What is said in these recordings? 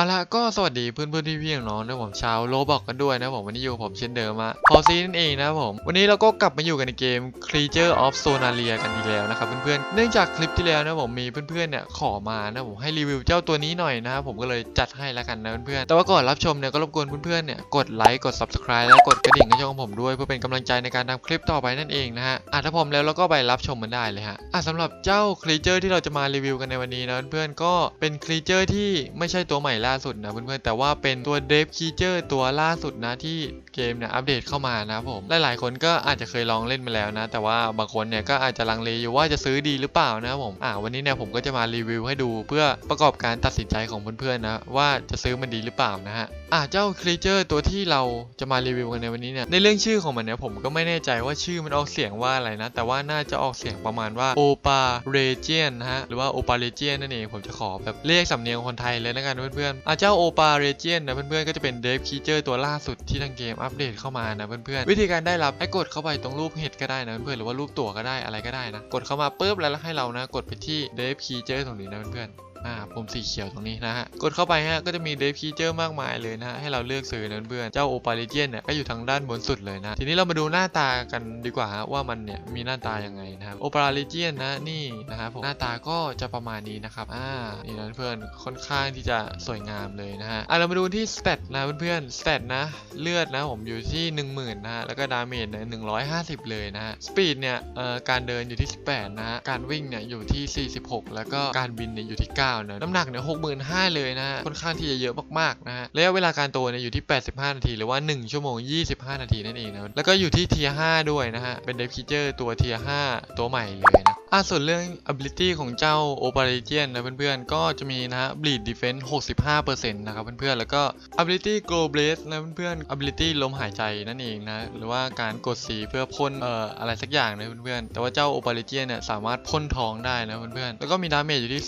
เอาละก็สวัสดีเพื่อนเพื่อนๆพี่น้องนะผมชาวโลบอกกันด้วยนะผมวันนี้อยู่ผมเช่นเดิมอะพอซีนั่นเองนะผมวันนี้เราก็กลับมาอยู่กันในเกม Creature of Sonaria กันอีกแล้วนะครับเพื่อนๆเนื่องจากคลิปที่แล้วนะผมมีเพื่อนๆเนี่ยขอมานะผมให้รีวิวเจ้าตัวนี้หน่อยนะครับผมก็เลยจัดให้แล้วกันนะเพื่อนๆแต่ว่าก่อนรับชมเนี่ยก็รบกวนเพื่อนๆเนี่ยกดไลค์กด subscribe และกดกระดิ่งให้ช่องของผมด้วยเพื่อเป็นกำลังใจในการทำคลิปต่อไปนั่นเองนะฮะอะถ้าพร้อมแล้วเราก็ไปรับชมมันได้เลยฮะอะสำหรับเจ้า Creature ที่เราจะมารีวิวกันในวันนี้นะเพื่อนๆก็เป็น Creature ที่ไม่ใช่ตัวใหม่ล่าสุดนะเพื่อนๆแต่ว่าเป็นตัว Dev Creature ตัวล่าสุดนะที่เกมเนี่ยอัปเดตเข้ามานะผมหลายๆคนก็อาจจะเคยลองเล่นมาแล้วนะ แต่ว่าบางคนเนี่ยก็อาจจะลังเลอยู่ว่าจะซื้อดีหรือเปล่านะผมอ่าวันนี้เนี่ยผมก็จะมารีวิวให้ดูเพื่อประกอบการตัดสินใจของเพื่อนๆนะว่าจะซื้อมันดีหรือเปล่านะฮะอ่าเจ้า Creature ตัวที่เราจะมารีวิวกันในวันนี้เนี่ยในเรื่องชื่อของมันเนี่ยผมก็ไม่แน่ใจว่าชื่อมันออกเสียงว่าอะไรนะ แต่ว่าน่าจะออกเสียงประมาณว่า Opa Region นะฮะหรือว่า Opa Region นั่นเองผมจะขอแบบเรียกสำเนียงคนไทยเลยนะกันเพื่อนๆอาเจ้าโอปาเรเจียนะเพื่อนๆก็จะเป็นเดฟคีเจอร์ตัวล่าสุดที่ทางเกมอัปเดตเข้ามานะเพื่อนๆวิธีการได้รับให้กดเข้าไปตรงรูปเห็ดก็ได้นะเพื่อนๆหรือว่ารูปตั๋วก็ได้อะไรก็ได้นะกดเข้ามาปุ๊บแล้วให้เรานะกดไปที่เดฟคีเจอร์ตรงนี้นะเพื่อนๆ อ่าปุ่มสีเขียวตรงนี้นะฮะ กดเข้าไปฮะ ก็จะมีเดฟฟีเจอร์มากมายเลยนะฮะให้เราเลือกซื้อนะเพื่อน เจ้าโอปาลิเจียนเนี่ย ก็อยู่ทางด้านบนสุดเลยนะ ทีนี้เรามาดูหน้าตากันดีกว่าฮะ ว่ามันเนี่ย มีหน้าตายังไงนะครับ โอปาลิเจียนนะ นี่นะครับผม หน้าตาก็จะประมาณนี้นะครับ อ่า นี่นะเพื่อน ค่อนข้างที่จะสวยงามเลยนะฮะ อะเรามาดูที่สเตตนะเพื่อนๆสเตตนะ เลือดนะผมอยู่ที่ 10,000นะฮะ แล้วก็ดาเมจเนี่ย150 เลยนะฮะ สปีดเนี่ย เอ่อ การเดินอยู่ที่ 18 นะฮะ การวิ่งเนี่ยอยู่ที่ 46 แล้วก็การบินเนี่ยอยู่ที่ 9นะน้ำหนักเนี่ย65,000เลยนะฮะค่อนข้างที่จะเยอะมากๆนะฮะระยะเวลาการโตเนี่ยอยู่ที่ 85 นาที หรือว่า 1 ชั่วโมง 25 นาทีนั่นเองนะแล้วก็อยู่ที่เทีย5ด้วยนะฮะเป็นเดฟคิเจอร์ตัวเทีย5ตัวใหม่เลยนะ อะส่วนเรื่อง ability ของเจ้า o p e r a t i o n นะเพื่อนๆ ก็จะมีนะฮะ bleed defense 65%นะครับเพื่อนๆ แล้วก็ ability glow blaze นะเพื่อนๆ ability ลมหายใจนั่นเองนะ หรือว่าการกดสีเพื่อพ่นเอ่ออะไรสักอย่างนะเพื่อนๆ แต่ว่าเจ้า o p e r a t i o n เนี่ยสามารถพ่นทองได้นะเพื่อนๆ แล้วก็มีดาเมจอยู่ที่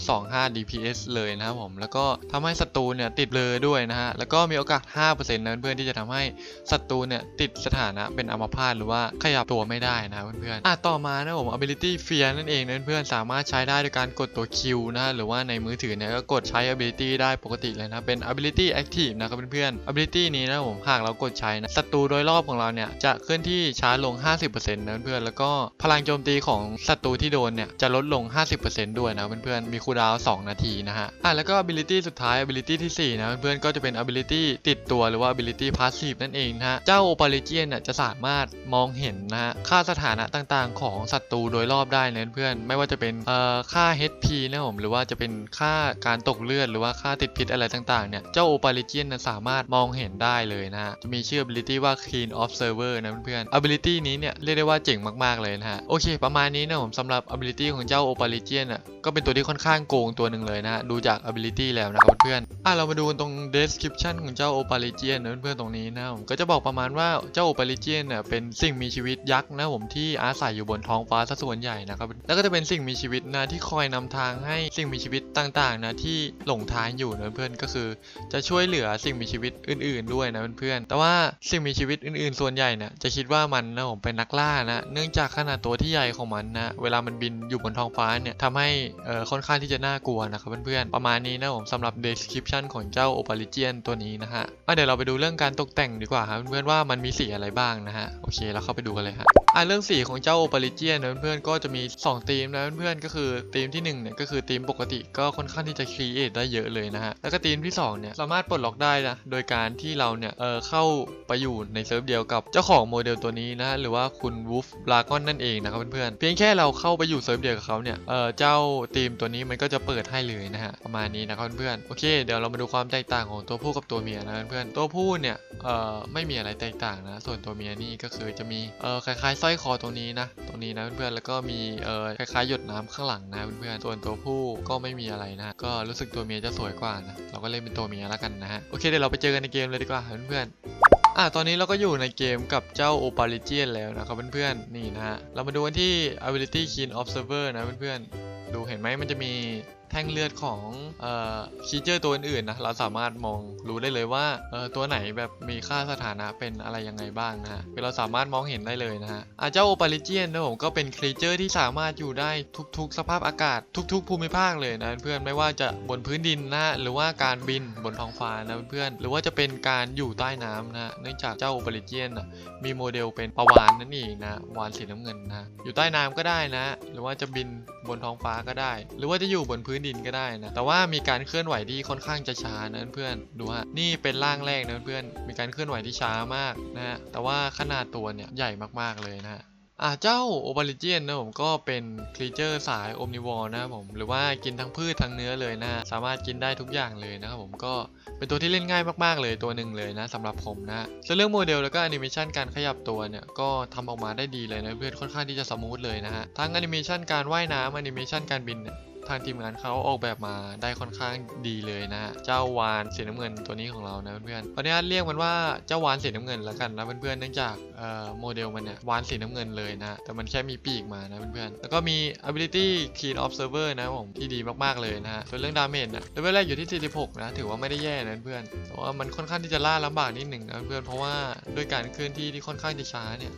0.25 DPS เลยนะครับผม แล้วก็ทำให้ศัตรูเนี่ยติดเลอด้วยนะฮะ แล้วก็มีโอกาส 5%นะเพื่อนๆ ที่จะทำให้ศัตรูเนี่ยติดสถานะเป็นอัมพาตหรือว่าขยับตัวไม่ได้นะเพื่อนๆ อะต่อมานะผม ability fear นั่นเองนะเพื่อนๆสามารถใช้ได้โดยการกดตัว Q นะหรือว่าในมือถือเนี่ยก็กดใช้ ability ได้ปกติเลยนะเป็น ability active นะครับเพื่อนๆ ability นี้นะผมหากเรากดใช้นะศัตรูโดยรอบของเราเนี่ยจะเคลื่อนที่ช้าลง 50%นะเพื่อนๆแล้วก็พลังโจมตีของศัตรูที่โดนเนี่ยจะลดลง 50%ด้วยนะเพื่อนๆมีคูลดาวน์2นาทีนะฮะอะแล้วก็ ability สุดท้าย ability ที่ 4 นะเพื่อนๆก็จะเป็น ability ติดตัวหรือว่า ability passive นั่นเองนะฮะเจ้า o p a l i g i a n เนี่ยจะสามารถมองเห็นนะฮะค่าสถานะต่างๆ ของศัตรูโดยรอบได้นะเพื่อนไม่ว่าจะเป็นค่า HP นะผมหรือว่าจะเป็นค่าการตกเลือดหรือว่าค่าติดพิษอะไรต่างๆเนี่ยเจ้า o p a l i g i a n นสามารถมองเห็นได้เลยนะฮะจะมีชื่อ ability ว่า Keen Observer นะเพื่อนๆ ability นี้เนี่ยเรียกได้ว่าเจ๋งมากๆเลยนะฮะโอเค ประมาณนี้นะผมสำหรับ ability ของเจ้า o p a l i g i a n อะก็เป็นตัวที่ค่อนข้างโกงตัวหนึ่งเลยนะฮะดูจาก ability แล้วนะครับเพื่อนๆอะเรามาดูตรง description ของเจ้า o p a l i g i a n นะเพื่อนๆตรงนี้นะผมก็จะบอกประมาณว่าเจ้า o p a l i g i a n เนี่ยเป็นสิ่งมีชีวิตยักษ์นะผมที่อาศัยอยู่บนท้องฟ้าซะส่วนใหญ่นะครับแล้วก็จะเป็นสิ่งมีชีวิตนะที่คอยนำทางให้สิ่งมีชีวิตต่างๆนะที่หลงทางอยู่นะเพื่อนๆก็คือ จะช่วยเหลือสิ่งมีชีวิตอื่น ๆ ด้วยนะเพื่อนๆแต่ว่าสิ่งมีชีวิตอื่น ๆ ส่วนใหญ่เนี่ยจะคิดว่ามันนะผมเป็นนักล่านะ เนื่องจากขนาดตัวที่ใหญ่ของมันนะเวลามันบินอยู่บนท้องฟ้าเนี่ยทำให้เอ่อค่อนข้างที่จะน่ากลัวนะครับเพื่อนๆประมาณนี้นะผมสำหรับ description ของเจ้า o p a l i g i a n ตัวนี้นะฮะอะเดี๋ยวเราไปดูเรื่องการตกแต่งดีกว่าครับเพื่อนๆว่ามันมีสีอะไรบ้างนะฮะโอเคเราเข้าไปดูกันเลยฮะอะเรื่องสีของเจ้าโอปาริเจียนเพื่อนๆก็จะมี 2 ธีมนะเพื่อนๆก็คือธีมที่1เนี่ยก็คือธีมปกติก็ค่อนข้างที่จะครีเอทได้เยอะเลยนะฮะแล้วก็ธีมที่2เนี่ยสามารถปลดล็อกได้นะโดยการที่เราเนี่ยเออเข้าไปอยู่ในเซิร์ฟเดียวกับเจ้าของโมเดลตัวนี้นะหรือว่าคุณวูฟลากอนนั่นเองนะครับเพื่อนๆเพียงแค่เราเข้าไปอยู่เซิร์ฟเดียวกับเขาเนี่ยเออเจ้าธีมตัวนี้มันก็จะเปิดให้เลยนะฮะประมาณนี้นะครับเพื่อนๆโอเคเดี๋ยวเรามาดูความแตกต่างของตัวผู้กับตัวเมียนะเพื่อนๆตัวผู้เนี่ยเออไม่มีอะไรแตกต่างนะส่วนตัวเมียนี่ก็คือจะมีเออคล้ายๆสร้อยคอตรงนี้นะตรงนี้นะเพื่อนๆแล้วก็มีเออคล้ายๆหยดน้ำข้างหลังนะเพื่อนๆส่วนตัวผู้ก็ไม่มีอะไรนะก็รู้สึกตัวเมียจะสวยกว่านะเราก็เล่นเป็นตัวเมียแล้วกันนะฮะโอเคเดี๋ยวเราไปเจอกันในเกมเลยดีกว่าเพื่อนๆอะตอนนี้เราก็อยู่ในเกมกับเจ้าโอปาริเจียนแล้วนะครับเพื่อนๆนี่นะฮะเรามาดูกันที่ ability keen observer นะเพื่อนๆดูเห็นไหมมันจะมี แท่งเลือดของเอ่อคีเจอร์ตัวอื่นๆนะเราสามารถมองรู้ได้เลยว่าเอ่อตัวไหนแบบมีค่าสถานะเป็นอะไรยังไงบ้างนะฮะคือเราสามารถมองเห็นได้เลยนะฮะอาเจ้าโอปาริเจียนนะผมก็เป็นครีเจอร์ที่สามารถอยู่ได้ทุกๆ สภาพอากาศทุก ๆ ภูมิภาคเลยนะเพื่อนไม่ว่าจะบนพื้นดินนะหรือว่าการบินบนท้องฟ้านะเพื่อนหรือว่าจะเป็นการอยู่ใต้น้ำนะเนื่องจากเจ้าโอปาริเจียนนะมีโมเดลเป็นปลาวานนั่นเองนะวานสีน้ำเงินนะอยู่ใต้น้ำก็ได้นะ หรือว่าจะบินบนท้องฟ้าก็ได้ หรือว่าจะอยู่บนพื้นดินก็ได้นะ แต่ว่ามีการเคลื่อนไหวที่ค่อนข้างจะช้านะเพื่อนดูฮะนี่เป็นร่างแรกนะเพื่อนมีการเคลื่อนไหวที่ช้ามากนะฮะแต่ว่าขนาดตัวเนี่ยใหญ่มากๆเลยนะฮะอ่าเจ้าโอบาลิเจียนนะผมก็เป็นครีเจอร์สายโอมนิวอร์นะครับผมหรือว่ากินทั้งพืชทั้งเนื้อเลยนะสามารถกินได้ทุกอย่างเลยนะครับผมก็เป็นตัวที่เล่นง่ายมากๆเลยตัวหนึ่งเลยนะสำหรับผมนะส่วนเรื่องโมเดลแล้วก็แอนิเมชันการขยับตัวเนี่ยก็ทำออกมาได้ดีเลยนะเพื่อนค่อนข้างที่จะสมูทเลยนะฮะทั้งแอนิเมชันการว่ายน้ำแอนิเมชันการบินเนี่ย ทางทีมงานเขาออกแบบมาได้ค่อนข้างดีเลยนะฮะเจ้าวานสีน้ำเงินตัวนี้ของเรานะเพื่อนๆขออนุญาตเรียกมันว่าเจ้าวานสีน้ำเงินแล้วกันนะเพื่อนๆเนื่องจากเอ่อโมเดลมันเนี่ยวานสีน้ำเงินเลยนะแต่มันแค่มีปีกมานะเพื่อนๆแล้วก็มี ability keen observer นะผมที่ดีมากๆเลยนะฮะส่วนเรื่องดาเมจนี่ยเลเวลแรกอยู่ที่ 46 นะ ถือว่าไม่ได้แย่นะเพื่อนแต่ว่ามันค่อนข้างที่จะล่าลำบากนิดหนึ่งนะเพื่อนเพราะว่าด้วยการเคลื่อนที่ที่ค่อนข้างจะช้าเนี่ย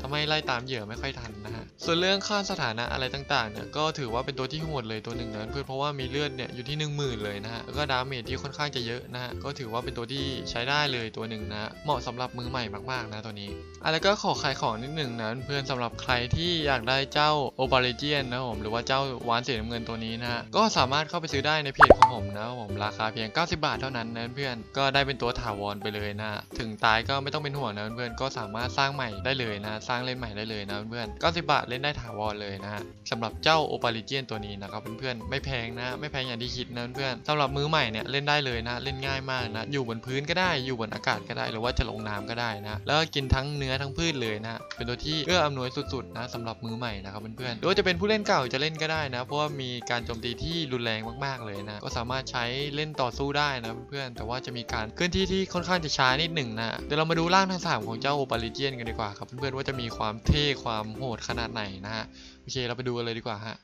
ทำให้ไล่ตามเหยื่อไม่ค่อยทันนะฮะ ส่วนเรื่องค่าสถานะอะไรต่างๆเนี่ยก็ถือว่าเป็นตัวที่โหดเลยตัวหนึ่งนะเพื่อนเพราะว่ามีเลือดเนี่ยอยู่ที่ 1 0,000 เลยนะฮะแล้วก็ดาเมจที่ค่อนข้างจะเยอะนะฮะก็ถือว่าเป็นตัวที่ใช้ได้เลยตัวหนึ่งนะเหมาะสำหรับมือใหม่มากๆนะตัวนี้อะแล้วก็ขอขายของนิดหนึ่งนะเพื่อนสำหรับใครที่อยากได้เจ้าโอบาริเจียนนะผมหรือว่าเจ้าวานสีน้ำเงินตัวนี้นะฮะก็สามารถเข้าไปซื้อได้ในเพจของผมนะผมราคาเพียง 90 บาทเท่านั้นนะเพื่อนก็ได้เป็นตัวถาวรไปเลยนะถึงตายก็ไม่ต้องเป็นห่วงนะเพื่อนก็สามารถสร้างใหม่ได้เลยนะสร้างเล่นใหม่ได้เลยนะเพื่อน90 บาทเล่นได้ถาวรเลยนะฮะสำหรับเจ้าโอปาริเจียนตัวนี้นะครับเพื่อนๆไม่แพงนะ ไม่แพงอย่างที่คิดนะเพื่อนสำหรับมือใหม่เนี่ยเล่นได้เลยนะ เล่นง่ายมากนะ อยู่บนพื้นก็ได้อยู่บนอากาศก็ได้ หรือว่าจะลงน้ำก็ได้นะ แล้วก็กินทั้งเนื้อทั้งพืชเลยนะเป็นตัวที่เอื้ออำนวยสุดๆนะสำหรับมือใหม่นะครับเพื่อนๆหรือว่าจะเป็นผู้เล่นเก่าจะเล่นก็ได้นะ เพราะว่ามีการโจมตีที่รุนแรงมากๆเลยนะ ก็สามารถใช้เล่นต่อสู้ได้นะเพื่อนๆแต่ว่าจะมีการเคลื่อนที่ที่ค่อนข้างจะช้านิดหนึ่งนะเดี๋ยวเรามาดูร่างทั้งสามของเจ้าโอปาริเจียนกันดีกว่าครับเพื่อนๆว่าจะมีความเท่ความโหดขนาดไหนนะฮะ โอเคเราไปดูกันเลยดีกว่าฮะ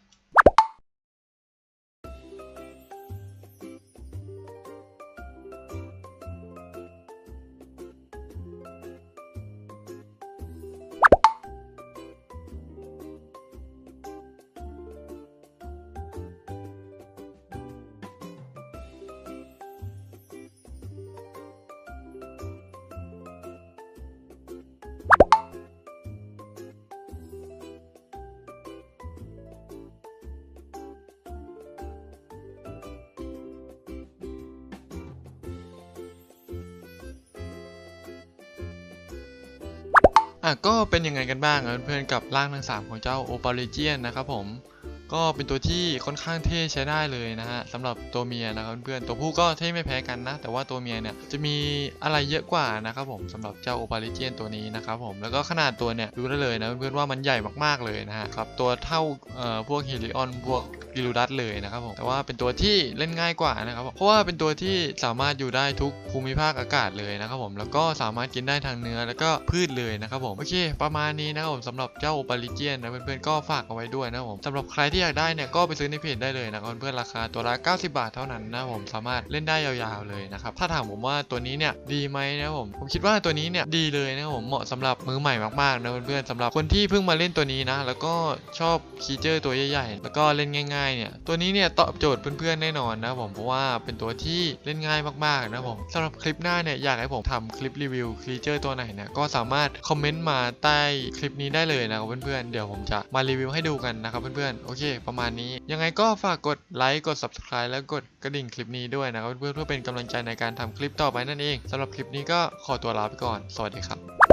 อะก็เป็นยังไงกันบ้างอะเพื่อนๆกับร่างทั้ง3ของเจ้าโอปาริเจียนนะครับผม ก็เป็นตัวที่ค่อนข้างเท่ใช้ได้เลยนะฮะสำหรับตัวเมียนะครับเพื่อนๆตัวผู้ก็เท่ไม่แพ้กันนะ แต่ว่าตัวเมียเนี่ยจะมีอะไรเยอะกว่านะครับผมสำหรับเจ้าโอปาริเจียนตัวนี้นะครับผมแล้วก็ขนาดตัวเนี่ยดูได้เลยนะเพื่อนๆว่ามันใหญ่มากๆเลยนะฮะครับตัวเท่าเอ่อพวกเฮลิออนพวกกิลูดัสเลยนะครับผมแต่ว่าเป็นตัวที่เล่นง่ายกว่านะครับผมเพราะว่าเป็นตัวที่สามารถอยู่ได้ทุกภูมิภาคอากาศเลยนะครับผมแล้วก็สามารถกินได้ทางเนื้อแล้วก็พืชเลยนะครับผมโอเค ประมาณนี้นะครับผมสำหรับเจ้าโอปาริเจียนนะเพื่อนๆก็ฝากเอาไว้ด้วยนะครับผมสำหรับใครที่อยากได้เนี่ยก็ไปซื้อในเพจได้เลยนะครับเพื่อนๆราคาตัวละ 90 บาทเท่านั้นนะผมสามารถเล่นได้ยาวๆเลยนะครับถ้าถามผมว่าตัวนี้เนี่ยดีไหมนะผมผมคิดว่าตัวนี้เนี่ยดีเลยนะผมเหมาะสำหรับมือใหม่มากๆนะเพื่อนๆสำหรับคนที่เพิ่งมาเล่นตัวนี้นะแล้วก็ชอบคีเจอร์ตัวใหญ่ๆแล้วก็เล่นง่ายๆเนี่ยตัวนี้เนี่ยตอบโจทย์เพื่อนๆแน่นอนนะผมเพราะว่าเป็นตัวที่เล่นง่ายมากๆนะผมสำหรับคลิปหน้าเนี่ยอยากให้ผมทำคลิปรีวิวคีเจอร์ตัวไหนเนี่ยก็สามารถคอมเมนต์มาใต้คลิปนี้ได้เลยนะครับเพื่อนๆเดี๋ยวผมจะมารีวิวให้ดูกันนะครับเพื่อนๆโอเคประมาณนี้ ยังไงก็ฝากกดไลค์กด subscribe แล้วกดกระดิ่งคลิปนี้ด้วยนะครับเพื่อเพื่อเป็นกำลังใจในการทำคลิปต่อไปนั่นเองสำหรับคลิปนี้ก็ขอตัวลาไปก่อน สวัสดีครับ